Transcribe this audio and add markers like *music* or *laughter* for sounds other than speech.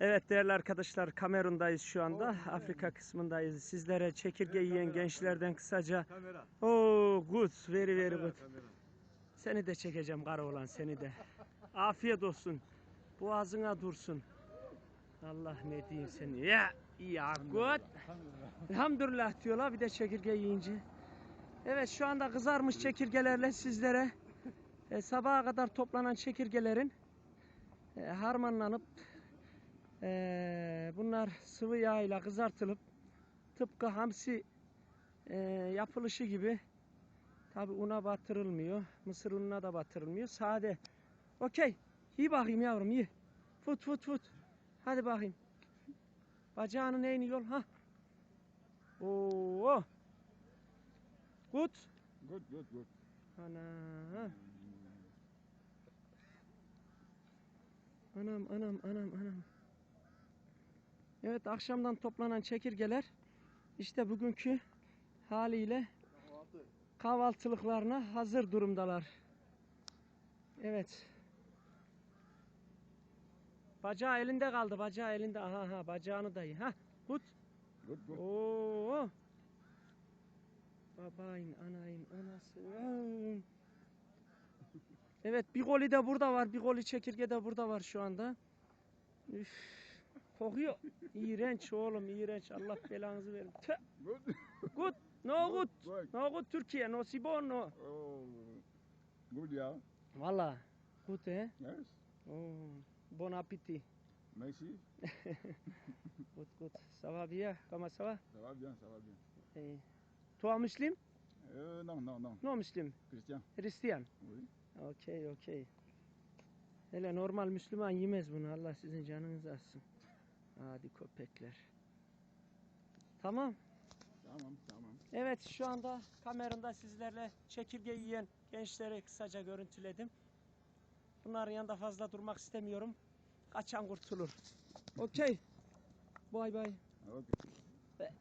Evet değerli arkadaşlar Kamerun'dayız şu anda. Afrika kısmındayız. Sizlere çekirge yiyen gençlerden kısaca. Kamera. Oh good, very very Kamera, good. kamera. Seni de çekeceğim kara olan seni de. Afiyet olsun. Boğazına dursun. Allah ne diyeyim seni. Ya ya good. Elhamdülillah diyorlar bir de çekirge yiyince. Evet şu anda kızarmış çekirgelerle sizlere e, sabaha kadar toplanan çekirgelerin e, harmanlanıp e, bunlar sıvı yağ ile kızartılıp tıpkı hamsi e, yapılışı gibi tabi una batırılmıyor. Mısır ununa da batırılmıyor. Sade. Okey. İyi bakayım yavrum iyi. Fut fut fut. Hadi bakayım. Bacağının neyini yol ha. Oo. Good. Good, good, good. Ana. Anam anam anam anam. Evet akşamdan toplanan çekirgeler işte bugünkü haliyle kahvaltılıklarına hazır durumdalar. Evet. Bacağı elinde kaldı. Bacağı elinde. Aha aha bacağını dayı. Ha. Good, good. Oo. Babayın, anayın, anası. Aa. Evet bir goli de burada var. Bir goli çekirge de burada var şu anda. Üf, kokuyor. İğrenç oğlum iğrenç. Allah belanızı verin. Good. Good. No good. No good Türkiye. No sibon no. Oh, good, yeah. Valla. Good eh? Yes. Oh. Bon appétit. Merci. *laughs* Good good. Ça va bien? Comment ça va? Ça va bien, ça va bien. Eh. Toi muslim? Euh, non, non, non. No muslim. Christian. Hristiyan. Oui. Okey okey. Hele normal Müslüman yemez bunu. Allah sizin canınızı alsın. Hadi köpekler. Tamam. Tamam, tamam. Evet şu anda kameramda sizlerle çekirge yiyen gençleri kısaca görüntüledim. Bunların yanında fazla durmak istemiyorum. Kaçan kurtulur. Okey. Bay bay. Okay. Be-